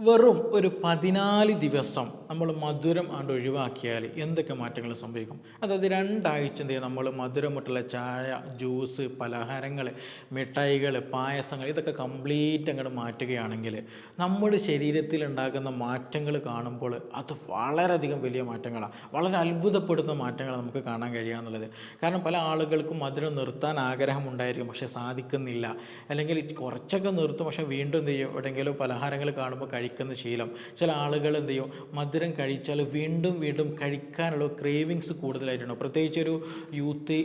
വെറും ഒരു പതിനാല് ദിവസം നമ്മൾ മധുരം ആണ്ട് ഒഴിവാക്കിയാൽ എന്തൊക്കെ മാറ്റങ്ങൾ സംഭവിക്കും? അതായത് രണ്ടാഴ്ച എന്ത് നമ്മൾ മധുരം മുട്ടുള്ള ചായ ജ്യൂസ് പലഹാരങ്ങൾ മിഠായികൾ പായസങ്ങൾ ഇതൊക്കെ കംപ്ലീറ്റ് അങ്ങോട്ട് മാറ്റുകയാണെങ്കിൽ നമ്മുടെ ശരീരത്തിൽ ഉണ്ടാകുന്ന മാറ്റങ്ങൾ കാണുമ്പോൾ അത് വളരെയധികം വലിയ മാറ്റങ്ങളാണ് വളരെ അത്ഭുതപ്പെടുന്ന മാറ്റങ്ങൾ നമുക്ക് കാണാൻ കഴിയുക എന്നുള്ളത്. കാരണം പല ആളുകൾക്കും മധുരം നിർത്താൻ ആഗ്രഹമുണ്ടായിരിക്കും പക്ഷേ സാധിക്കുന്നില്ല. അല്ലെങ്കിൽ കുറച്ചൊക്കെ നിർത്തും പക്ഷേ വീണ്ടും എന്ത് ചെയ്യും? എവിടെയെങ്കിലും പലഹാരങ്ങൾ കാണുമ്പോൾ കഴിക്കുന്ന ശീലം. ചില ആളുകൾ എന്ത് ചെയ്യും? മധുരം കഴിച്ചാൽ വീണ്ടും വീണ്ടും കഴിക്കാനുള്ള ക്രേവിങ്സ് കൂടുതലായിട്ടുണ്ടാവും പ്രത്യേകിച്ച് ഒരു യൂത്ത്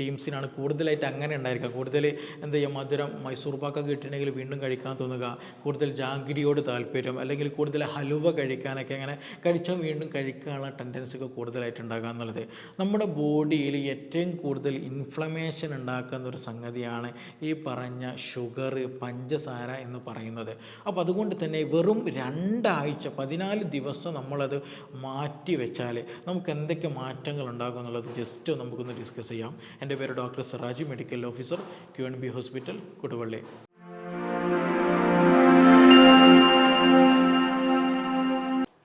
ടീംസിനാണ് കൂടുതലായിട്ട് അങ്ങനെ ഉണ്ടായിരിക്കുക. കൂടുതൽ എന്ത് ചെയ്യുക മധുരം മൈസൂർ പാക്ക കിട്ടിയിട്ടുണ്ടെങ്കിൽ വീണ്ടും കഴിക്കാൻ തോന്നുക. കൂടുതൽ ജാഗിരിയോട് താല്പര്യം. അല്ലെങ്കിൽ കൂടുതൽ ഹലുവ കഴിക്കാനൊക്കെ അങ്ങനെ കഴിച്ചാൽ വീണ്ടും കഴിക്കാനുള്ള ടെൻഡൻസി ഒക്കെ കൂടുതലായിട്ട് ഉണ്ടാകുക എന്നുള്ളത്. നമ്മുടെ ബോഡിയിൽ ഏറ്റവും കൂടുതൽ ഇൻഫ്ലമേഷൻ ഉണ്ടാക്കുന്ന ഒരു സംഗതിയാണ് ഈ പറഞ്ഞ ഷുഗർ പഞ്ചസാര എന്ന് പറയുന്നത്. അപ്പോൾ അതുകൊണ്ട് തന്നെ വെറും രണ്ടാഴ്ച പതിനാല് ദിവസം നമ്മളത് മാറ്റി വെച്ചാൽ നമുക്ക് എന്തൊക്കെ മാറ്റങ്ങൾ ഉണ്ടാകും എന്നുള്ളത് ജസ്റ്റ് നമുക്കൊന്ന് ഡിസ്കസ് ചെയ്യാം. എന്റെ പേര് doctor Siraji medical officer Q N B hospital Koduvally.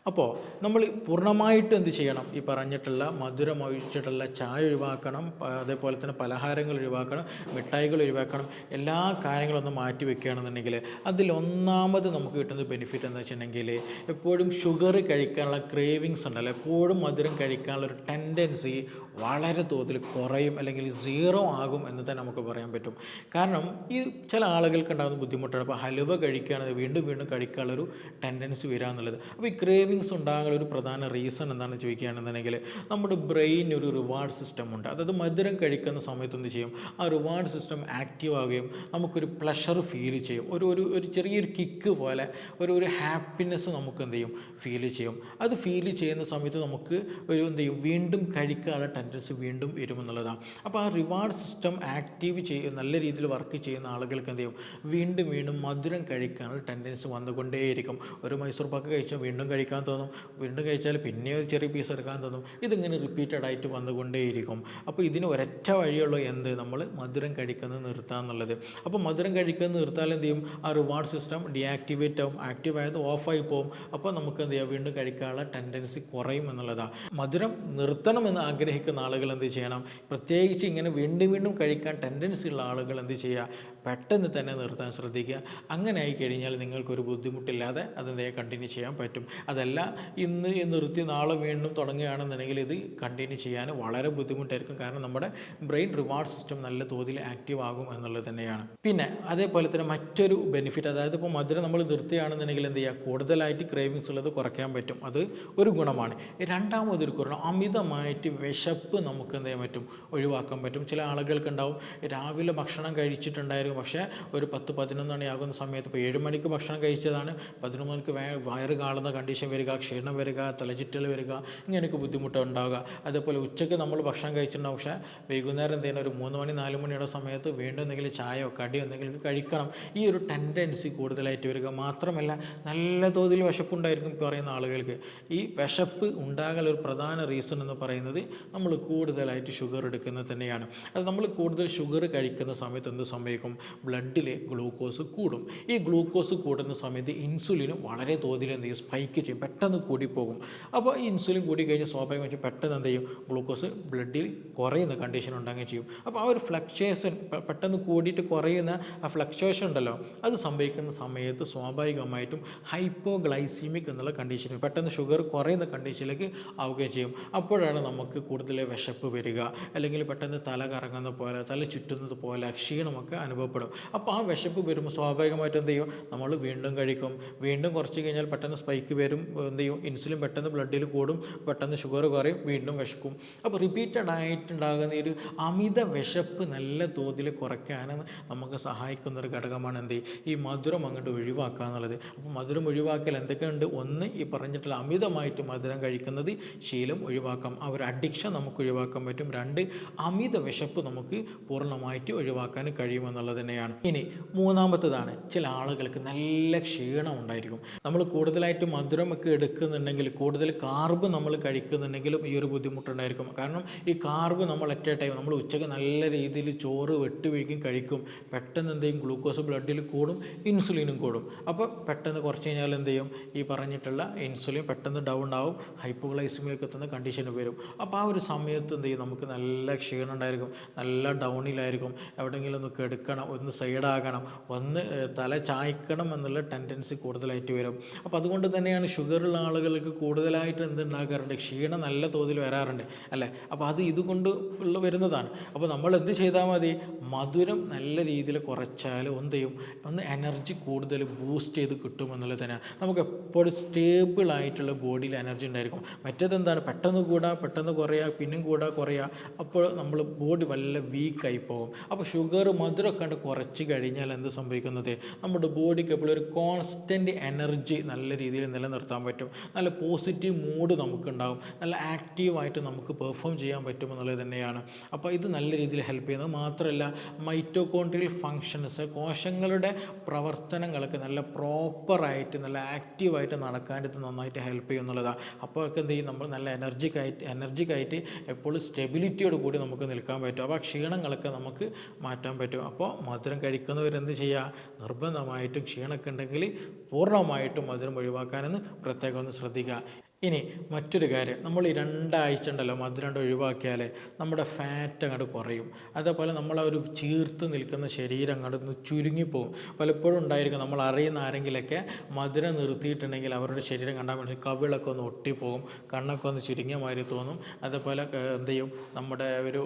അപ്പോൾ നമ്മൾ പൂർണമായിട്ട് എന്ത് ചെയ്യണം? ഈ പറഞ്ഞിട്ടുള്ള മധുരം ഒഴിച്ചിട്ടുള്ള ചായ ഒഴിവാക്കണം അതേപോലെ തന്നെ പലഹാരങ്ങൾ ഒഴിവാക്കണം മിഠായികൾ ഒഴിവാക്കണം എല്ലാ കാര്യങ്ങളും ഒന്ന് മാറ്റി വെക്കുകയാണെന്നുണ്ടെങ്കിൽ അതിലൊന്നാമത് നമുക്ക് കിട്ടുന്ന ബെനിഫിറ്റ് എന്ന് വെച്ചിട്ടുണ്ടെങ്കിൽ എപ്പോഴും ഷുഗർ കഴിക്കാനുള്ള ക്രേവിങ്സ് ഉണ്ടല്ലോ. എപ്പോഴും മധുരം കഴിക്കാനുള്ള ഒരു ടെൻഡൻസി വളരെ തോതിൽ കുറയും അല്ലെങ്കിൽ സീറോ ആകും എന്ന് തന്നെ നമുക്ക് പറയാൻ പറ്റും. കാരണം ഈ ചില ആളുകൾക്ക് ഉണ്ടാകുന്ന ബുദ്ധിമുട്ടാണ്. അപ്പോൾ ഹലുവ കഴിക്കുകയാണെങ്കിൽ വീണ്ടും വീണ്ടും കഴിക്കാനുള്ളൊരു ടെൻഡൻസി വരിക എന്നുള്ളത്. അപ്പോൾ ഈ ക്രേവിങ്സ് ഉണ്ടാകാനുള്ള ഒരു പ്രധാന റീസൺ എന്താണെന്ന് ചോദിക്കുകയാണെന്നുണ്ടെങ്കിൽ നമ്മുടെ ബ്രെയിൻ ഒരു റിവാർഡ് സിസ്റ്റം ഉണ്ട്. അതായത് മധുരം കഴിക്കുന്ന സമയത്ത് എന്ത് ചെയ്യും? ആ റിവാർഡ് സിസ്റ്റം ആക്റ്റീവ് ആവുകയും നമുക്കൊരു പ്ലഷർ ഫീൽ ചെയ്യും. ഒരു ഒരു ഒരു ചെറിയൊരു കിക്ക് പോലെ ഒരു ഒരു ഹാപ്പിനെസ് നമുക്ക് എന്ത് ചെയ്യും? ഫീൽ ചെയ്യും. അത് ഫീൽ ചെയ്യുന്ന സമയത്ത് നമുക്ക് ഒരു എന്ത് ചെയ്യും? വീണ്ടും കഴിക്കാനുള്ള ടെൻഡൻസി വീണ്ടും വരുമെന്നുള്ളതാണ് അപ്പോൾ ആ റിവാർഡ് സിസ്റ്റം ആക്റ്റീവ് ചെയ്യും നല്ല രീതിയിൽ വർക്ക് ചെയ്യുന്ന ആളുകൾക്ക് എന്ത് ചെയ്യും? വീണ്ടും വീണ്ടും മധുരം കഴിക്കാനുള്ള ടെൻഡൻസി വന്നുകൊണ്ടേയിരിക്കും. ഒരു മൈസൂർ പാക്ക് കഴിച്ചാൽ വീണ്ടും കഴിക്കാൻ തോന്നും. വീണ്ടും കഴിച്ചാൽ പിന്നെ ഒരു ചെറിയ പീസ് എടുക്കാൻ തോന്നും. ഇതിങ്ങനെ റിപ്പീറ്റഡ് ആയിട്ട് വന്നുകൊണ്ടേയിരിക്കും. അപ്പോൾ ഇതിന് ഒരൊറ്റ വഴിയുള്ളൂ എന്ത്? നമ്മൾ മധുരം കഴിക്കുന്നത് നിർത്തുക എന്നുള്ളത്. അപ്പോൾ മധുരം കഴിക്കുന്നത് നിർത്താൽ എന്ത് ചെയ്യും? ആ റിവാർഡ് സിസ്റ്റം ഡിയാക്ടിവേറ്റ് ആവും. ആക്റ്റീവ് ആയത് ഓഫായി പോകും അപ്പോൾ നമുക്ക് എന്ത് ചെയ്യാം? വീണ്ടും കഴിക്കാനുള്ള ടെൻഡൻസി കുറയും എന്നുള്ളതാണ്. മധുരം നിർത്തണമെന്ന് ആഗ്രഹിക്കുന്ന ആളുകൾ എന്ത് ചെയ്യണം? പ്രത്യേകിച്ച് ഇങ്ങനെ വീണ്ടും വീണ്ടും കഴിക്കാൻ ടെൻഡൻസി ഉള്ള ആളുകൾ എന്ത് ചെയ്യുക? പെട്ടെന്ന് തന്നെ നിർത്താൻ ശ്രദ്ധിക്കുക. അങ്ങനെ ആയി കഴിഞ്ഞാൽ നിങ്ങൾക്കൊരു ബുദ്ധിമുട്ടില്ലാതെ അതെന്ത് കണ്ടിന്യൂ ചെയ്യാൻ പറ്റും. അതല്ല ഇന്ന് നിർത്തി നാളെ വീണ്ടും തുടങ്ങുകയാണെന്നുണ്ടെങ്കിൽ ഇത് കണ്ടിന്യൂ ചെയ്യാൻ വളരെ ബുദ്ധിമുട്ടായിരിക്കും. കാരണം നമ്മുടെ ബ്രെയിൻ റിവാർഡ് സിസ്റ്റം നല്ല തോതിൽ ആക്റ്റീവ് ആകും എന്നുള്ളത് തന്നെയാണ്. പിന്നെ അതേപോലെ തന്നെ മറ്റൊരു ബെനിഫിറ്റ് അതായത് ഇപ്പോൾ മധുരം നമ്മൾ നിർത്തുകയാണെന്നുണ്ടെങ്കിൽ എന്ത് ചെയ്യുക? കൂടുതലായിട്ട് ക്രേവിങ്സ് ഉള്ളത് കുറയ്ക്കാൻ പറ്റും. അത് ഒരു ഗുണമാണ്. രണ്ടാമതൊരു ഗുണം അമിതമായിട്ട് വിശപ്പ് നമുക്ക് എന്ത് ചെയ്യാൻ പറ്റും? ഒഴിവാക്കാൻ പറ്റും. ചില ആളുകൾക്ക് ഉണ്ടാവും രാവിലെ ഭക്ഷണം കഴിച്ചിട്ടുണ്ടായിരുന്നു പക്ഷേ ഒരു പത്ത് പതിനൊന്ന് മണിയാകുന്ന സമയത്ത് ഇപ്പോൾ ഏഴ് മണിക്ക് ഭക്ഷണം കഴിച്ചതാണ്. പതിനൊന്ന് മണിക്ക് വേ വയറ് കാളുന്ന കണ്ടീഷൻ വരിക ക്ഷീണം വരിക തലചുറ്റൽ വരിക ഇങ്ങനെയൊക്കെ ബുദ്ധിമുട്ട് ഉണ്ടാവുക അതേപോലെ ഉച്ചയ്ക്ക് നമ്മൾ ഭക്ഷണം കഴിച്ചിട്ടുണ്ടാവും. പക്ഷേ വൈകുന്നേരം എന്തെങ്കിലും ഒരു മൂന്ന് മണി നാല് മണിയുടെ സമയത്ത് വീണ്ടും എന്തെങ്കിലും ചായയോ കടിയോ എന്തെങ്കിലും കഴിക്കണം. ഈ ഒരു ടെൻഡൻസി കൂടുതലായിട്ട് വരിക. മാത്രമല്ല നല്ല തോതിൽ വിശപ്പുണ്ടായിരിക്കും പറയുന്ന ആളുകൾക്ക്. ഈ വിശപ്പ് ഉണ്ടാകാനുള്ള ഒരു പ്രധാന റീസൺ എന്ന് പറയുന്നത് നമ്മൾ കൂടുതലായിട്ട് ഷുഗർ എടുക്കുന്നത് തന്നെയാണ്. അത് നമ്മൾ കൂടുതൽ ഷുഗർ കഴിക്കുന്ന സമയത്ത് എന്ത് സംഭവിക്കും? ബ്ലഡിലെ ഗ്ലൂക്കോസ് കൂടും. ഈ ഗ്ലൂക്കോസ് കൂടുന്ന സമയത്ത് ഇൻസുലിനും വളരെ തോതിൽ എന്ത് ചെയ്യും? സ്പൈക്ക് ചെയ്യും. പെട്ടെന്ന് കൂടിപ്പോകും. അപ്പോൾ ഈ ഇൻസുലിൻ കൂടി കഴിഞ്ഞ് സ്വാഭാവികമായിട്ടും പെട്ടെന്ന് എന്ത് ചെയ്യും? ഗ്ലൂക്കോസ് ബ്ലഡിൽ കുറയുന്ന കണ്ടീഷൻ ഉണ്ടാകുകയും ചെയ്യും. അപ്പോൾ ആ ഒരു ഫ്ലക്ച്വേഷൻ പെട്ടെന്ന് കൂടിയിട്ട് കുറയുന്ന ആ ഫ്ലക്ച്വേഷൻ ഉണ്ടല്ലോ അത് സംഭവിക്കുന്ന സമയത്ത് സ്വാഭാവികമായിട്ടും ഹൈപ്പോഗ്ലൈസീമിക് എന്നുള്ള കണ്ടീഷൻ പെട്ടെന്ന് ഷുഗർ കുറയുന്ന കണ്ടീഷനിലേക്ക് ആവുകയും ചെയ്യും. അപ്പോഴാണ് നമുക്ക് കൂടുതൽ വിശപ്പ് വരിക അല്ലെങ്കിൽ പെട്ടെന്ന് തല കറങ്ങുന്ന പോലെ തല ചുറ്റുന്നത് പോലെ ക്ഷീണമൊക്കെ അനുഭവപ്പെടും. അപ്പോൾ ആ വിശപ്പ് വരുമ്പോൾ സ്വാഭാവികമായിട്ട് എന്ത് ചെയ്യും? നമ്മൾ വീണ്ടും കഴിക്കും. വീണ്ടും കുറച്ച് കഴിഞ്ഞാൽ പെട്ടെന്ന് സ്പൈക്ക് വരും എന്ത് ചെയ്യും? ഇൻസുലിൻ പെട്ടെന്ന് ബ്ലഡിൽ കൂടും പെട്ടെന്ന് ഷുഗർ കുറയും വീണ്ടും വിശക്കും. അപ്പോൾ റിപ്പീറ്റഡ് ആയിട്ടുണ്ടാകുന്ന ഒരു അമിത വിശപ്പ് നല്ല തോതിൽ കുറയ്ക്കാൻ നമുക്ക് സഹായിക്കുന്ന ഒരു ഘടകമാണ് എന്ത് ഈ മധുരം അങ്ങോട്ട് ഒഴിവാക്കുക എന്നുള്ളത്. അപ്പോൾ മധുരം ഒഴിവാക്കൽ എന്തൊക്കെയുണ്ട്? ഒന്ന് ഈ പറഞ്ഞിട്ടുള്ള അമിതമായിട്ട് മധുരം കഴിക്കുന്നത് ശീലം ഒഴിവാക്കാം. ആ ഒരു അഡിക്ഷൻ നമുക്ക് ഒഴിവാക്കാൻ പറ്റും. രണ്ട് അമിത വിശപ്പ് നമുക്ക് പൂർണമായിട്ട് ഒഴിവാക്കാൻ കഴിയുമെന്നുള്ളത് തന്നെയാണ് ഇനി മൂന്നാമത്തതാണ് ചില ആളുകൾക്ക് നല്ല ക്ഷീണം ഉണ്ടായിരിക്കും. നമ്മൾ കൂടുതലായിട്ട് മധുരമൊക്കെ എടുക്കുന്നുണ്ടെങ്കിൽ കൂടുതൽ കാർബ് നമ്മൾ കഴിക്കുന്നുണ്ടെങ്കിലും ഈ ഒരു ബുദ്ധിമുട്ടുണ്ടായിരിക്കും. കാരണം ഈ കാർബ് നമ്മൾ അറ്റ് എ ടൈം നമ്മൾ ഉച്ചയ്ക്ക് നല്ല രീതിയിൽ ചോറ് വെട്ടി വീഴ്ക്കും കഴിക്കും. പെട്ടെന്ന് എന്തെങ്കിലും ഗ്ലൂക്കോസ് ബ്ലഡിൽ കൂടും ഇൻസുലിനും കൂടും. അപ്പോൾ പെട്ടെന്ന് കുറച്ച് കഴിഞ്ഞാൽ എന്ത് ചെയ്യും? ഈ പറഞ്ഞിട്ടുള്ള ഇൻസുലിൻ പെട്ടെന്ന് ഡൗൺ ആവും ഹൈപ്പോഗ്ലൈസിമിയൊക്കെ എത്തുന്ന കണ്ടീഷന് വരും. അപ്പോൾ ആ ഒരു സമയത്ത് എന്ത് ചെയ്യും? നമുക്ക് നല്ല ക്ഷീണം ഉണ്ടായിരിക്കും നല്ല ഡൗണിലായിരിക്കും. എവിടെയെങ്കിലും ഒന്ന് കെടുക്കണം ഒന്ന് സൈഡാകണം ഒന്ന് തല ചായ്ക്കണം എന്നുള്ള ടെൻഡൻസി കൂടുതലായിട്ട് വരും. അപ്പോൾ അതുകൊണ്ട് തന്നെയാണ് ഷുഗറുള്ള ആളുകൾക്ക് കൂടുതലായിട്ട് എന്തുണ്ടാകാറുണ്ട് ക്ഷീണം നല്ല തോതിൽ വരാറുണ്ട് അല്ലേ? അപ്പോൾ അത് ഇതുകൊണ്ട് ഉള്ള വരുന്നതാണ്. അപ്പോൾ നമ്മൾ എന്ത് ചെയ്താൽ മതി? മധുരം നല്ല രീതിയിൽ കുറച്ചാൽ എന്ത് ചെയ്യും? ഒന്ന് എനർജി കൂടുതൽ ബൂസ്റ്റ് ചെയ്ത് കിട്ടുമെന്നുള്ളത് തന്നെയാണ്. നമുക്ക് എപ്പോഴും സ്റ്റേബിൾ ആയിട്ടുള്ള ബോഡിയിൽ എനർജി ഉണ്ടായിരിക്കും. മറ്റേത് എന്താണ് പെട്ടെന്ന് കൂടാ പെട്ടെന്ന് കുറയുക പിന്നെയും കൂടാ കുറയുക അപ്പോൾ നമ്മൾ ബോഡി വല്ല വീക്കായി പോകും അപ്പോൾ ഷുഗർ മധുരമൊക്കെ കണ്ട് കുറച്ച് കഴിഞ്ഞാൽ എന്ത് സംഭവിക്കുന്നത്? നമ്മുടെ ബോഡിക്ക് എപ്പോഴും ഒരു കോൺസ്റ്റന്റ് എനർജി നല്ല രീതിയിൽ നിലനിർത്താൻ പറ്റും. നല്ല പോസിറ്റീവ് മൂഡ് നമുക്കുണ്ടാകും നല്ല ആക്റ്റീവായിട്ട് നമുക്ക് പെർഫോം ചെയ്യാൻ പറ്റും എന്നുള്ളത് തന്നെയാണ്. അപ്പോൾ ഇത് നല്ല രീതിയിൽ ഹെൽപ്പ് ചെയ്യുന്നത് മാത്രമല്ല മൈറ്റോകോൺട്രിയൽ ഫങ്ഷൻസ് കോശങ്ങളുടെ പ്രവർത്തനങ്ങളൊക്കെ നല്ല പ്രോപ്പറായിട്ട് നല്ല ആക്റ്റീവായിട്ട് നടക്കാൻ ഇത് നന്നായിട്ട് ഹെൽപ്പ് ചെയ്യും എന്നുള്ളതാണ് അപ്പോൾ ഒക്കെ എന്ത് ചെയ്യും? നമ്മൾ നല്ല എനർജിക്കായിട്ട് എനർജിക്കായിട്ട് എപ്പോഴും സ്റ്റെബിലിറ്റിയോട് കൂടി നമുക്ക് നിൽക്കാൻ പറ്റും. അപ്പോൾ ആ ക്ഷീണങ്ങളൊക്കെ നമുക്ക് മാറ്റാൻ പറ്റും. അപ്പോൾ മധുരം കഴിക്കുന്നവരെന്ത് ചെയ്യുക നിർബന്ധമായിട്ടും ക്ഷീണമൊക്കെ ഉണ്ടെങ്കിൽ പൂർണമായിട്ടും മധുരം ഒഴിവാക്കാനെന്ന് പ്രത്യേകം ഒന്ന് ശ്രദ്ധിക്കുക. ഇനി മറ്റൊരു കാര്യം നമ്മൾ ഈ രണ്ടാഴ്ച ഉണ്ടല്ലോ മധുരം കൊണ്ട് ഒഴിവാക്കിയാൽ നമ്മുടെ ഫാറ്റ് അങ്ങോട്ട് കുറയും. അതേപോലെ നമ്മൾ ആ ഒരു ചീർത്ത് നിൽക്കുന്ന ശരീരം അങ്ങോട്ട് ചുരുങ്ങിപ്പോകും പലപ്പോഴും ഉണ്ടായിരിക്കും നമ്മൾ അറിയുന്ന ആരെങ്കിലൊക്കെ മധുരം നിർത്തിയിട്ടുണ്ടെങ്കിൽ അവരുടെ ശരീരം കണ്ടാൽ മനസ്സിൽ കവിളൊക്കെ ഒന്ന് ഒട്ടിപ്പോകും കണ്ണൊക്കെ ഒന്ന് ചുരുങ്ങിയ മാതിരി തോന്നും. അതേപോലെ എന്ത് ചെയ്യും? നമ്മുടെ ഒരു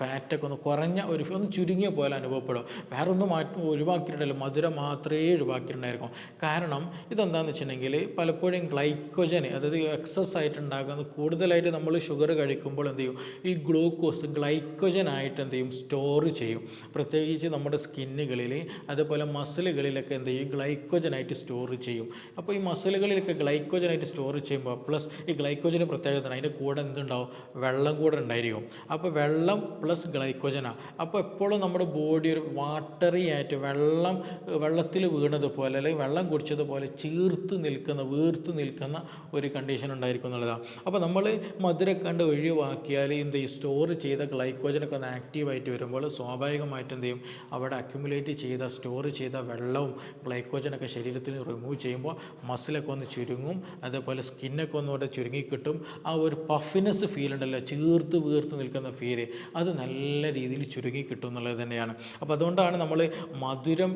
ഫാറ്റൊക്കെ ഒന്ന് കുറഞ്ഞ ഒരു ഒന്ന് ചുരുങ്ങിയ പോലെ അനുഭവപ്പെടും. വേറെ ഒന്നും മാറ്റി ഒഴിവാക്കിയിട്ടുണ്ടല്ലോ മധുരം മാത്രമേ ഒഴിവാക്കിയിട്ടുണ്ടായിരിക്കും. കാരണം ഇതെന്താണെന്ന് വെച്ചിട്ടുണ്ടെങ്കിൽ പലപ്പോഴും ഗ്ലൈക്കോജൻ അതായത് എക്സസ് ആയിട്ടുണ്ടാകുന്നത് കൂടുതലായിട്ട് നമ്മൾ ഷുഗർ കഴിക്കുമ്പോൾ എന്ത് ചെയ്യും? ഈ ഗ്ലൂക്കോസ് ഗ്ലൈക്കോജൻ ആയിട്ട് എന്ത് ചെയ്യും? സ്റ്റോർ ചെയ്യും. പ്രത്യേകിച്ച് നമ്മുടെ സ്കിന്നുകളിൽ അതുപോലെ മസിലുകളിലൊക്കെ എന്ത് ചെയ്യും? ഗ്ലൈക്കോജനായിട്ട് സ്റ്റോർ ചെയ്യും. അപ്പോൾ ഈ മസിലുകളിലൊക്കെ ഗ്ലൈക്കോജനായിട്ട് സ്റ്റോർ ചെയ്യുമ്പോൾ പ്ലസ് ഈ ഗ്ലൈക്കോജന് പ്രത്യേകത അതിന്റെ കൂടെ എന്തുണ്ടാവും വെള്ളം കൂടെ ഉണ്ടായിരിക്കും. അപ്പോൾ വെള്ളം പ്ലസ് ഗ്ലൈക്കോജനാണ് അപ്പോൾ എപ്പോഴും നമ്മുടെ ബോഡി ഒരു വാട്ടറി ആയിട്ട് വെള്ളം വെള്ളത്തിൽ വീണതുപോലെ അല്ലെങ്കിൽ വെള്ളം കുടിച്ചതുപോലെ ചീർത്ത് നിൽക്കുന്ന വീർത്ത് നിൽക്കുന്ന ഒരു കണ്ടീഷൻ ഉണ്ടായിരിക്കും എന്നുള്ളതാണ് അപ്പോൾ നമ്മൾ മധുര കണ്ട് ഒഴിവാക്കിയാൽ എന്ത് ഈ സ്റ്റോർ ചെയ്ത ഗ്ലൈക്കോജനൊക്കെ ഒന്ന് ആക്റ്റീവായിട്ട് വരുമ്പോൾ സ്വാഭാവികമായിട്ട് എന്ത് ചെയ്യും? അവിടെ അക്യുമുലേറ്റ് ചെയ്ത സ്റ്റോർ ചെയ്ത വെള്ളവും ഗ്ലൈക്കോജനൊക്കെ ശരീരത്തിൽ റിമൂവ് ചെയ്യുമ്പോൾ മസിലൊക്കെ ഒന്ന് ചുരുങ്ങും. അതേപോലെ സ്കിന്നൊക്കെ ഒന്നുകൂടെ ചുരുങ്ങി കിട്ടും. ആ ഒരു പഫിനെസ് ഫീൽ ഉണ്ടല്ലോ ചീർത്ത് വീർത്ത് നിൽക്കുന്ന ഫീൽ അത് നല്ല രീതിയിൽ ചുരുങ്ങി കിട്ടും എന്നുള്ളത് തന്നെയാണ്. അപ്പോൾ അതുകൊണ്ടാണ് നമ്മൾ മധുരം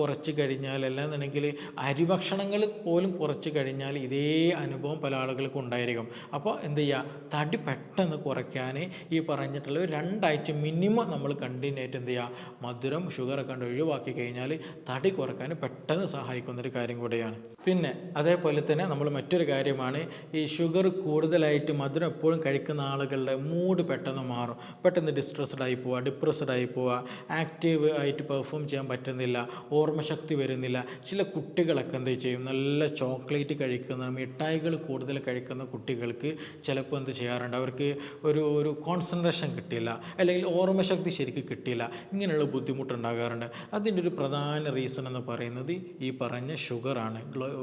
കുറച്ച് കഴിഞ്ഞാൽ അല്ലാന്നുണ്ടെങ്കിൽ അരിഭക്ഷണങ്ങൾ പോലും കുറച്ച് കഴിഞ്ഞാൽ ഇതേ അനുഭവം പല ആളുകൾക്കും ഉണ്ടായിരിക്കും അപ്പോൾ എന്ത് ചെയ്യുക തടി പെട്ടെന്ന് കുറയ്ക്കാൻ ഈ പറഞ്ഞിട്ടുള്ള രണ്ടാഴ്ച മിനിമം നമ്മൾ കണ്ടിന്യൂ ആയിട്ട് എന്ത് ചെയ്യുക മധുരം ഷുഗറൊക്കെ കണ്ട് ഒഴിവാക്കി കഴിഞ്ഞാൽ തടി കുറയ്ക്കാൻ പെട്ടെന്ന് സഹായിക്കുന്നൊരു കാര്യം കൂടിയാണ്. പിന്നെ അതേപോലെ തന്നെ നമ്മൾ മറ്റൊരു കാര്യമാണ് ഈ ഷുഗർ കൂടുതലായിട്ട് മധുരം എപ്പോഴും കഴിക്കുന്ന ആളുകളുടെ മൂഡ് പെട്ടെന്ന് മാറും. പെട്ടെന്ന് ഡിസ്ട്രസ്ഡ് ആയി പോവുക ഡിപ്രസ്ഡ് ആയി പോവുക ആക്റ്റീവ് ആയിട്ട് പെർഫോം ചെയ്യാൻ പറ്റുന്നില്ല ഓർമ്മശക്തി വരുന്നില്ല. ചില കുട്ടികളൊക്കെ എന്ത് ചെയ്യും? നല്ല ചോക്ലേറ്റ് കഴിക്കുന്ന മിഠായികൾ കൂടുതൽ കഴിക്കുന്ന കുട്ടികൾക്ക് ചിലപ്പോൾ എന്ത് ചെയ്യാറുണ്ട്? അവർക്ക് ഒരു ഒരു കോൺസെൻട്രേഷൻ കിട്ടിയില്ല. അല്ലെങ്കിൽ ഓർമ്മശക്തി ശരിക്കും കിട്ടിയില്ല. ഇങ്ങനെയുള്ള ബുദ്ധിമുട്ടുണ്ടാകാറുണ്ട്. അതിന്റെ ഒരു പ്രധാന റീസൺ എന്ന് പറയുന്നത് ഈ പറഞ്ഞ ഷുഗറാണ്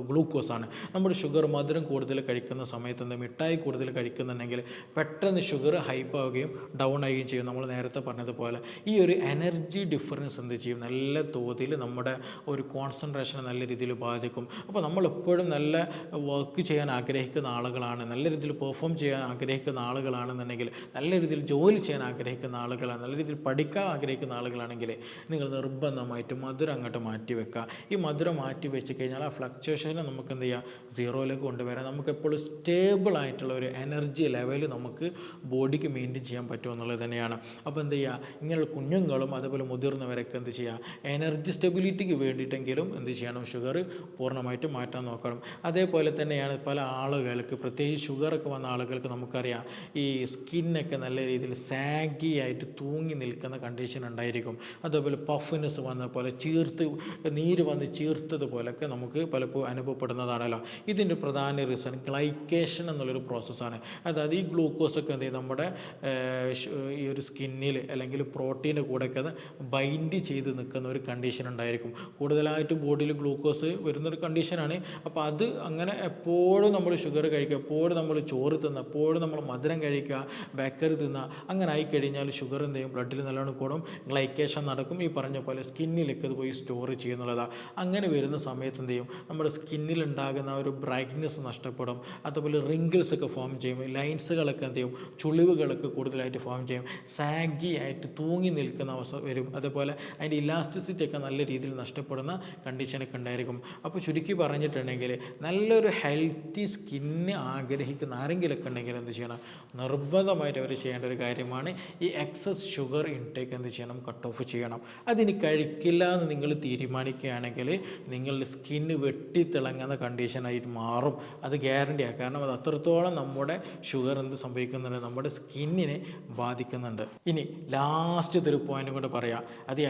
ഗ്ലൂക്കോസാണ് നമ്മുടെ ഷുഗർ മധുരം കൂടുതൽ കഴിക്കുന്ന സമയത്ത് എന്താ മിഠായി കൂടുതൽ കഴിക്കുന്നുണ്ടെങ്കിൽ പെട്ടെന്ന് ഷുഗർ ഹൈപ്പ് ആവുകയും ഡൗൺ ആവുകയും ചെയ്യും. നമ്മൾ നേരത്തെ പറഞ്ഞതുപോലെ ഈ ഒരു എനർജി ഡിഫറൻസ് എന്ത് ചെയ്യും? നല്ല തോതിൽ നമ്മുടെ ഒരു കോൺസെൻട്രേഷനെ നല്ല രീതിയിൽ ബാധിക്കും. അപ്പോൾ നമ്മൾ എപ്പോഴും നല്ല വർക്ക് ചെയ്യാൻ ആഗ്രഹിക്കുന്ന ആളുകളാണ് നല്ല രീതിയിൽ പെർഫോം ചെയ്യാൻ ആഗ്രഹിക്കുന്ന ആളുകളാണെന്നുണ്ടെങ്കിൽ നല്ല രീതിയിൽ ജോലി ചെയ്യാൻ ആഗ്രഹിക്കുന്ന ആളുകളാണ് നല്ല രീതിയിൽ പഠിക്കാൻ ആഗ്രഹിക്കുന്ന ആളുകളാണെങ്കിൽ നിങ്ങൾ നിർബന്ധമായിട്ട് മധുരം അങ്ങോട്ട് മാറ്റി വെക്കുക. ഈ മധുരം മാറ്റി വെച്ച് കഴിഞ്ഞാൽ ആ ഫ്ലക്ച്വേഷനെ നമുക്ക് എന്ത് ചെയ്യാം? സീറോയിലേക്ക് കൊണ്ടുവരാം. നമുക്ക് എപ്പോഴും സ്റ്റേബിൾ ആയിട്ടുള്ള ഒരു എനർജി ലെവൽ നമുക്ക് ബോഡിക്ക് മെയിന്റെയിൻ ചെയ്യാൻ പറ്റും എന്നുള്ളത് തന്നെയാണ്. അപ്പോൾ എന്ത് ചെയ്യുക ഇങ്ങനെയുള്ള കുഞ്ഞുങ്ങളും അതുപോലെ മുതിർന്നവരൊക്കെ എന്ത് ചെയ്യുക എനർജി സ്റ്റെബിലിറ്റിക്ക് വേണ്ടിയിട്ടെങ്കിലും എന്ത് ചെയ്യണം? ഷുഗർ പൂർണമായിട്ടും മാറ്റാൻ നോക്കണം. അതേപോലെ തന്നെയാണ് പല ആളുകൾ ആളുകൾക്ക് പ്രത്യേകിച്ച് ഷുഗറൊക്കെ വന്ന ആളുകൾക്ക് നമുക്കറിയാം ഈ സ്കിന്നൊക്കെ നല്ല രീതിയിൽ സാഗി ആയിട്ട് തൂങ്ങി നിൽക്കുന്ന കണ്ടീഷൻ ഉണ്ടായിരിക്കും. അതേപോലെ പഫിനെസ് വന്ന പോലെ ചീർത്ത് നീര് വന്ന് ചീർത്തതുപോലൊക്കെ നമുക്ക് പലപ്പോഴും അനുഭവപ്പെടുന്നതാണല്ലോ. ഇതിന്റെ പ്രധാന റീസൺ ഗ്ലൈക്കേഷൻ എന്നുള്ളൊരു പ്രോസസ്സാണ് അതായത് ഈ ഗ്ലൂക്കോസൊക്കെ എന്ത് ചെയ്യും? നമ്മുടെ ഈ ഒരു സ്കിന്നിൽ അല്ലെങ്കിൽ പ്രോട്ടീന്റെ കൂടെയൊക്കെ അത് ബൈൻഡ് ചെയ്ത് നിൽക്കുന്ന ഒരു കണ്ടീഷൻ ഉണ്ടായിരിക്കും. കൂടുതലായിട്ട് ബോഡിയിൽ ഗ്ലൂക്കോസ് വരുന്നൊരു കണ്ടീഷനാണ്. അപ്പോൾ അത് അങ്ങനെ എപ്പോഴും നമ്മൾ ഷുഗർ കഴിക്കുക എപ്പോഴും നമ്മൾ ചോറ് തിന്നുക എപ്പോഴും നമ്മൾ മധുരം കഴിക്കുക ബേക്കറി തിന്നുക അങ്ങനെ ആയി കഴിഞ്ഞാൽ ഷുഗർ എന്ത് ചെയ്യും ബ്ലഡിൽ നല്ലോണം കൂടും. ഗ്ലൈക്കേഷൻ നടക്കും. ഈ പറഞ്ഞ പോലെ സ്കിന്നിലേക്ക് അത് പോയി സ്റ്റോർ ചെയ്യുന്നുള്ളതാണ് അങ്ങനെ വരുന്ന സമയത്ത് എന്ത് ചെയ്യും? നമ്മുടെ ആ ഒരു ബ്രൈറ്റ്നെസ് നഷ്ടപ്പെടും. അതുപോലെ റിങ്കിൾസ് ഒക്കെ ഫോം ചെയ്യും. ലൈൻസുകളൊക്കെ എന്ത് ചെയ്യും? ചുളിവുകളൊക്കെ കൂടുതലായിട്ട് ഫോം ചെയ്യും. സാഗി ആയിട്ട് തൂങ്ങി നിൽക്കുന്ന അവസ്ഥ വരും. അതുപോലെ അതിന്റെ ഇലാസ്റ്റിസിറ്റി ഒക്കെ നല്ല രീതിയിൽ നഷ്ടപ്പെടുന്ന കണ്ടീഷനൊക്കെ ഉണ്ടായിരിക്കും. അപ്പോൾ ചുരുക്കി പറഞ്ഞിട്ടുണ്ടെങ്കിൽ നല്ലൊരു ഹെൽത്തി സ്കിന്ന് ആഗ്രഹിക്കുന്ന ആരെങ്കിലുമൊക്കെ ഉണ്ടെങ്കിൽ എന്ത് ചെയ്യണം? നിർബന്ധമായിട്ട് അവർ ചെയ്യേണ്ട ഒരു കാര്യമാണ് ഈ എക്സസ് ഷുഗർ ഇൻടേക്ക് എന്ത് ചെയ്യണം? കട്ട് ഓഫ് ചെയ്യണം. അതിന് കഴിക്കില്ല എന്ന് നിങ്ങൾ തീരുമാനിക്കുകയാണെങ്കിൽ നിങ്ങളുടെ സ്കിന്ന് വെട്ടിത്തിളങ്ങുന്ന കണ്ടീഷനായിട്ട് മാറും. അത് ഗ്യാരണ്ടിയാണ് കാരണം അത് അത്രത്തോളം നമ്മുടെ ഷുഗർ എന്ത് സംഭവിക്കുന്നുണ്ട്? നമ്മുടെ സ്കിന്നിനെ ബാധിക്കുന്നുണ്ട്. ഇനി ലാസ്റ്റ് ഒരു പോയിന്റ് കൂടെ പറയാം. അത്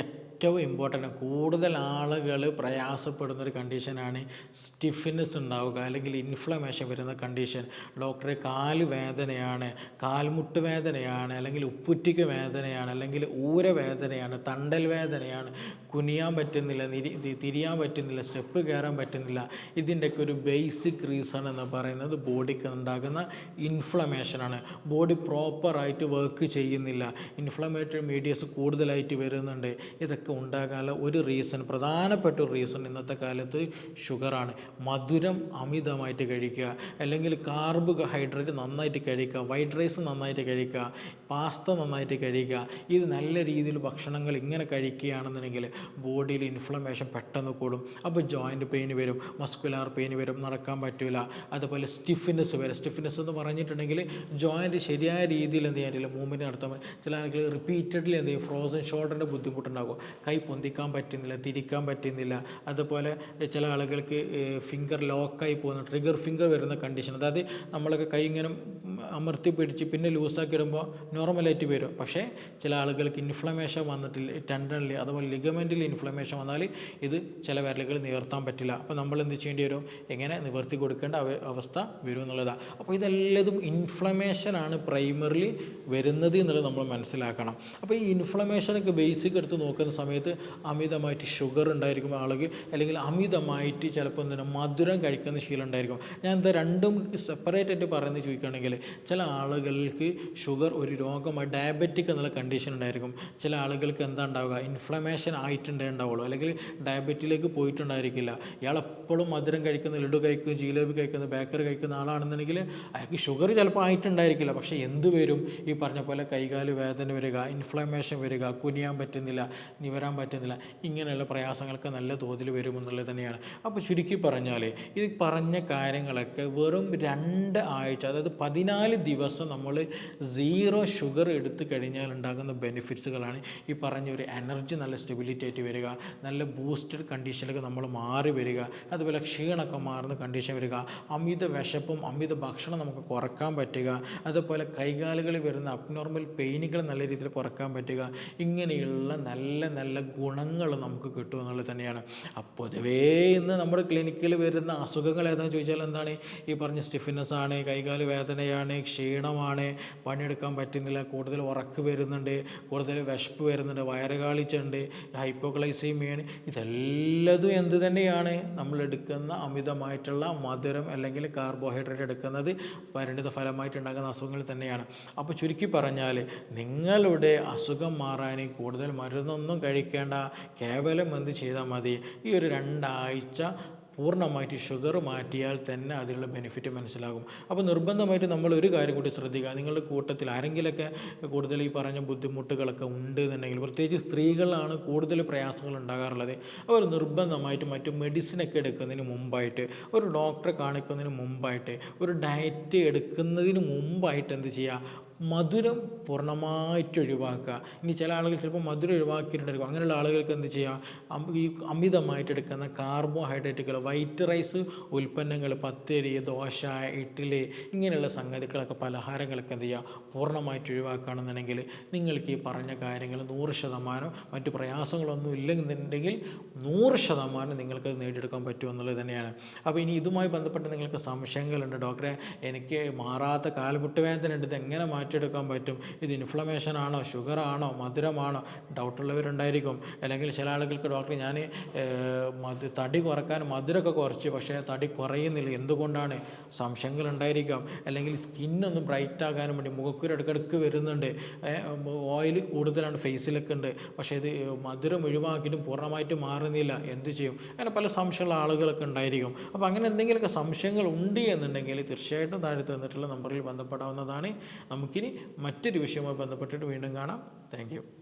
ഏറ്റവും ഇമ്പോർട്ടന്റ് കൂടുതൽ ആളുകൾ പ്രയാസപ്പെടുന്ന ഒരു കണ്ടീഷനാണ് സ്റ്റിഫ്നെസ് ഉണ്ടാവുക അല്ലെങ്കിൽ ഇൻഫ്ലമേഷൻ വരുന്ന കണ്ടീഷൻ ഡോക്ടറെ കാൽ വേദനയാണ് കാൽമുട്ട് വേദനയാണ് അല്ലെങ്കിൽ ഉപ്പുറ്റിക്ക് വേദനയാണ് അല്ലെങ്കിൽ ഊര വേദനയാണ് തണ്ടൽ വേദനയാണ് കുനിയാൻ പറ്റുന്നില്ല തിരിയാൻ പറ്റുന്നില്ല സ്റ്റെപ്പ് കയറാൻ പറ്റുന്നില്ല. ഇതിന്റെയൊക്കെ ഒരു ബേസിക് റീസൺ എന്ന് പറയുന്നത് ബോഡിക്ക് ഉണ്ടാകുന്ന ഇൻഫ്ലമേഷനാണ് ബോഡി പ്രോപ്പറായിട്ട് വർക്ക് ചെയ്യുന്നില്ല. ഇൻഫ്ലമേറ്ററി മീഡിയസ് കൂടുതലായിട്ട് വരുന്നുണ്ട്. ഇതൊക്കെ ഉണ്ടാകാനുള്ള ഒരു റീസൺ പ്രധാനപ്പെട്ട ഒരു റീസൺ ഇന്നത്തെ കാലത്ത് ഷുഗറാണ് മധുരം അമിതമായിട്ട് കഴിക്കുക അല്ലെങ്കിൽ കാർബോഹൈഡ്രേറ്റ് നന്നായിട്ട് കഴിക്കുക വൈറ്റ് റൈസ് നന്നായിട്ട് കഴിക്കുക പാസ്ത നന്നായിട്ട് കഴിക്കുക ഇത് നല്ല രീതിയിൽ ഭക്ഷണങ്ങൾ ഇങ്ങനെ കഴിക്കുകയാണെന്നുണ്ടെങ്കിൽ ബോഡിയിൽ ഇൻഫ്ലമേഷൻ പെട്ടെന്ന് കൂടും. അപ്പോൾ ജോയിന്റ് പെയിൻ വരും മസ്കുലാർ പെയിൻ വരും നടക്കാൻ പറ്റില്ല അതുപോലെ സ്റ്റിഫ്നെസ് വരും. സ്റ്റിഫ്നെസ് എന്ന് പറഞ്ഞിട്ടുണ്ടെങ്കിൽ ജോയിന്റ് ശരിയായ രീതിയിൽ എന്ത് ചെയ്യാനില്ല മൂവ്മെന്റ് നടത്താൻ ചില ആളുകൾ റിപ്പീറ്റഡ്ലി എന്ത് ചെയ്യും ഫ്രോസൺ ഷോൾഡറിന്റെ ബുദ്ധിമുട്ടുണ്ടാകും. കൈ പൊന്തിക്കാൻ പറ്റുന്നില്ല തിരിക്കാൻ പറ്റുന്നില്ല. അതുപോലെ ചില ആളുകൾക്ക് ഫിംഗർ ലോക്കായി പോകുന്ന ട്രിഗർ ഫിംഗർ വരുന്ന കണ്ടീഷൻ അതായത് നമ്മളൊക്കെ കൈ ഇങ്ങനെ അമർത്തി പിടിച്ച് പിന്നെ ലൂസാക്കി ഇടുമ്പോൾ നോർമലായിട്ട് വരും. പക്ഷേ ചില ആളുകൾക്ക് ഇൻഫ്ലമേഷൻ വന്നിട്ടില്ല ടെൻഡനിൽ അതുപോലെ ലിഗമെന്റിൽ ഇൻഫ്ലമേഷൻ വന്നാൽ ഇത് ചില വിരലുകൾ നിവർത്താൻ പറ്റില്ല. അപ്പോൾ നമ്മൾ എന്ത് ചെയ്യേണ്ടി വരും? എങ്ങനെ നിവർത്തി കൊടുക്കേണ്ട അവസ്ഥ വരും എന്നുള്ളതാണ് അപ്പോൾ ഇതെല്ലതും ഇൻഫ്ലമേഷനാണ് പ്രൈമറിലി വരുന്നത് എന്നുള്ളത് നമ്മൾ മനസ്സിലാക്കണം. അപ്പോൾ ഈ ഇൻഫ്ലമേഷനൊക്കെ ബേസിക് എടുത്ത് നോക്കുന്ന സമയത്ത് അമിതമായിട്ട് ഷുഗർ ഉണ്ടായിരിക്കും ആളുകൾ അല്ലെങ്കിൽ അമിതമായിട്ട് ചിലപ്പോൾ എന്തിനാ മധുരം കഴിക്കുന്ന ശീലം ഉണ്ടായിരിക്കും. ഞാൻ എന്താ രണ്ടും സെപ്പറേറ്റ് ആയിട്ട് പറയുന്നത് ചോദിക്കുകയാണെങ്കിൽ ചില ആളുകൾക്ക് ഷുഗർ ഒരു രോഗമായി ഡയബറ്റിക് എന്നുള്ള കണ്ടീഷൻ ഉണ്ടായിരിക്കും. ചില ആളുകൾക്ക് എന്താ ഉണ്ടാവുക ഇൻഫ്ലമേഷൻ ആയിട്ടുണ്ടേ ഉണ്ടാവുള്ളൂ അല്ലെങ്കിൽ ഡയബറ്റിലേക്ക് പോയിട്ടുണ്ടായിരിക്കില്ല. ഇയാൾ എപ്പോഴും മധുരം കഴിക്കുന്ന ലഡു കഴിക്കുന്ന ജിലേബി കഴിക്കുന്ന ബേക്കറി കഴിക്കുന്ന ആളാണെന്നുണ്ടെങ്കിൽ അയാൾക്ക് ഷുഗർ ചിലപ്പോൾ ആയിട്ടുണ്ടായിരിക്കില്ല. പക്ഷേ എന്ത് വരും ഈ പറഞ്ഞ പോലെ കൈകാൽ വേദന വരിക ഇൻഫ്ലമേഷൻ വരിക കുനിയാൻ പറ്റുന്നില്ല. നിവരാൻ പറ്റുന്നില്ല. ഇങ്ങനെയുള്ള പ്രയാസങ്ങൾക്ക് നല്ല തോതിൽ വരുമെന്നുള്ളത് തന്നെയാണ്. അപ്പോൾ ചുരുക്കി പറഞ്ഞാൽ ഈ പറഞ്ഞ കാര്യങ്ങളൊക്കെ വെറും രണ്ട് ആഴ്ച അതായത് പതിനാല് ദിവസം നമ്മൾ സീറോ ഷുഗർ എടുത്തു കഴിഞ്ഞാൽ ഉണ്ടാകുന്ന ബെനിഫിറ്റ്സുകളാണ് ഈ പറഞ്ഞ ഒരു എനർജി നല്ല സ്റ്റെബിലിറ്റി ആയിട്ട് വരിക നല്ല ബൂസ്റ്റഡ് കണ്ടീഷനിലൊക്കെ നമ്മൾ മാറി വരിക അതുപോലെ ക്ഷീണമൊക്കെ മാറുന്ന കണ്ടീഷൻ വരിക അമിത വിശപ്പും അമിത ഭക്ഷണം നമുക്ക് കുറയ്ക്കാൻ പറ്റുക അതുപോലെ കൈകാലുകളിൽ വരുന്ന അബ്നോർമൽ പെയിനുകൾ നല്ല രീതിയിൽ കുറയ്ക്കാൻ പറ്റുക ഇങ്ങനെയുള്ള നല്ല നല്ല ഗുണങ്ങൾ നമുക്ക് കിട്ടും എന്നുള്ളത് തന്നെയാണ്. അപ്പോൾ പൊതുവേ ഇന്ന് നമ്മുടെ ക്ലിനിക്കിൽ വരുന്ന അസുഖങ്ങൾ ഏതാണെന്ന് ചോദിച്ചാൽ എന്താണ്? ഈ പറഞ്ഞ സ്റ്റിഫിനെസ് ആണ് കൈകാൽ വേദനയാണ് ക്ഷീണമാണ് പണിയെടുക്കാൻ പറ്റുന്നില്ല കൂടുതൽ ഉറക്ക് വരുന്നുണ്ട് കൂടുതൽ വിശപ്പ് വരുന്നുണ്ട് വയറ് കാളിച്ചുണ്ട് ഹൈപ്പോഗ്ലൈസീമിയാണ് ഇതെല്ലതും എന്ത് തന്നെയാണ്? നമ്മൾ എടുക്കുന്ന അമിതമായിട്ടുള്ള മധുരം അല്ലെങ്കിൽ കാർബോഹൈഡ്രേറ്റ് എടുക്കുന്നത് പരിണിത ഫലമായിട്ടുണ്ടാകുന്ന അസുഖങ്ങൾ തന്നെയാണ്. അപ്പോൾ ചുരുക്കി പറഞ്ഞാൽ നിങ്ങളുടെ അസുഖം മാറാൻ കൂടുതൽ മരുന്നൊന്നും കഴിക്കേണ്ട കേവലം എന്ത് ചെയ്താൽ മതി? ഈ ഒരു രണ്ടാഴ്ച പൂർണമായിട്ട് ഷുഗർ മാറ്റിയാൽ തന്നെ അതിലുള്ള ബെനിഫിറ്റ് മനസ്സിലാകും. അപ്പോൾ നിർബന്ധമായിട്ട് നമ്മൾ ഒരു കാര്യം കൂടി ശ്രദ്ധിക്കുക. നിങ്ങളുടെ കൂട്ടത്തിൽ ആരെങ്കിലൊക്കെ കൂടുതൽ ഈ പറഞ്ഞ ബുദ്ധിമുട്ടുകളൊക്കെ ഉണ്ട് എന്നുണ്ടെങ്കിൽ പ്രത്യേകിച്ച് സ്ത്രീകളാണ് കൂടുതൽ പ്രയാസങ്ങൾ ഉണ്ടാകാറുള്ളത്. അവർ നിർബന്ധമായിട്ട് മറ്റു മെഡിസിനൊക്കെ എടുക്കുന്നതിന് മുമ്പായിട്ട് ഒരു ഡോക്ടറെ കാണിക്കുന്നതിന് മുമ്പായിട്ട് ഒരു ഡയറ്റ് എടുക്കുന്നതിന് മുമ്പായിട്ട് എന്ത് ചെയ്യുക? മധുരം പൂർണമായിട്ട് ഒഴിവാക്കുക. ഇനി ചില ആളുകൾ ചിലപ്പോൾ മധുരം ഒഴിവാക്കിയിട്ടുണ്ടായിരിക്കും. അങ്ങനെയുള്ള ആളുകൾക്ക് എന്ത് ചെയ്യുക ഈ അമിതമായിട്ട് എടുക്കുന്ന കാർബോഹൈഡ്രേറ്റുകൾ വൈറ്റ് റൈസ് ഉൽപ്പന്നങ്ങൾ പത്തിരി ദോശ ഇഡ്ഡലി ഇങ്ങനെയുള്ള സംഗതികളൊക്കെ പലഹാരങ്ങളൊക്കെ എന്ത് ചെയ്യുക പൂർണമായിട്ട് ഒഴിവാക്കുകയാണെന്നുണ്ടെങ്കിൽ നിങ്ങൾക്ക് ഈ പറഞ്ഞ കാര്യങ്ങൾ നൂറ് ശതമാനം മറ്റു പ്രയാസങ്ങളൊന്നും ഇല്ലെന്നുണ്ടെങ്കിൽ നൂറ് ശതമാനം നിങ്ങൾക്ക് നേടിയെടുക്കാൻ പറ്റുമെന്നുള്ളത് തന്നെയാണ്. അപ്പോൾ ഇനി ഇതുമായി ബന്ധപ്പെട്ട് നിങ്ങൾക്ക് സംശയങ്ങളുണ്ട്. ഡോക്ടറെ എനിക്ക് മാറാത്ത കാൽമുട്ട് വേദന ഉണ്ട് ഇത് എങ്ങനെ മാറ്റിയെടുക്കാൻ പറ്റും. ഇത് ഇൻഫ്ലമേഷൻ ആണോ ഷുഗർ ആണോ മധുരമാണോ? ഡൗട്ടുള്ളവരുണ്ടായിരിക്കും അല്ലെങ്കിൽ ചില ആളുകൾക്ക് ഡോക്ടർ ഞാൻ മധു തടി കുറയ്ക്കാൻ മധുരമൊക്കെ കുറച്ച് പക്ഷേ തടി കുറയുന്നില്ല. എന്തുകൊണ്ടാണ്? സംശയങ്ങളുണ്ടായിരിക്കാം. അല്ലെങ്കിൽ സ്കിന്നൊന്ന് ബ്രൈറ്റ് ആകാനും വേണ്ടി മുഖക്കുരു ഇടയ്ക്കിടയ്ക്ക് വരുന്നുണ്ട്. ഓയിൽ കൂടുതലാണ് ഫേസിലൊക്കെ ഉണ്ട്. പക്ഷേ ഇത് മധുരം ഒഴിവാക്കിയിട്ടും പൂർണമായിട്ട് മാറുന്നില്ല. എന്ത് ചെയ്യും? അങ്ങനെ പല സംശയമുള്ള ആളുകളൊക്കെ ഉണ്ടായിരിക്കും. അപ്പോൾ അങ്ങനെ എന്തെങ്കിലുമൊക്കെ സംശയങ്ങൾ ഉണ്ട് എന്നുണ്ടെങ്കിൽ തീർച്ചയായിട്ടും താഴെ തന്നിട്ടുള്ള നമ്പറിൽ ബന്ധപ്പെടാവുന്നതാണ്. നമുക്കിനി മറ്റൊരു വിഷയവുമായി ബന്ധപ്പെട്ടിട്ട് വീണ്ടും കാണാം. താങ്ക്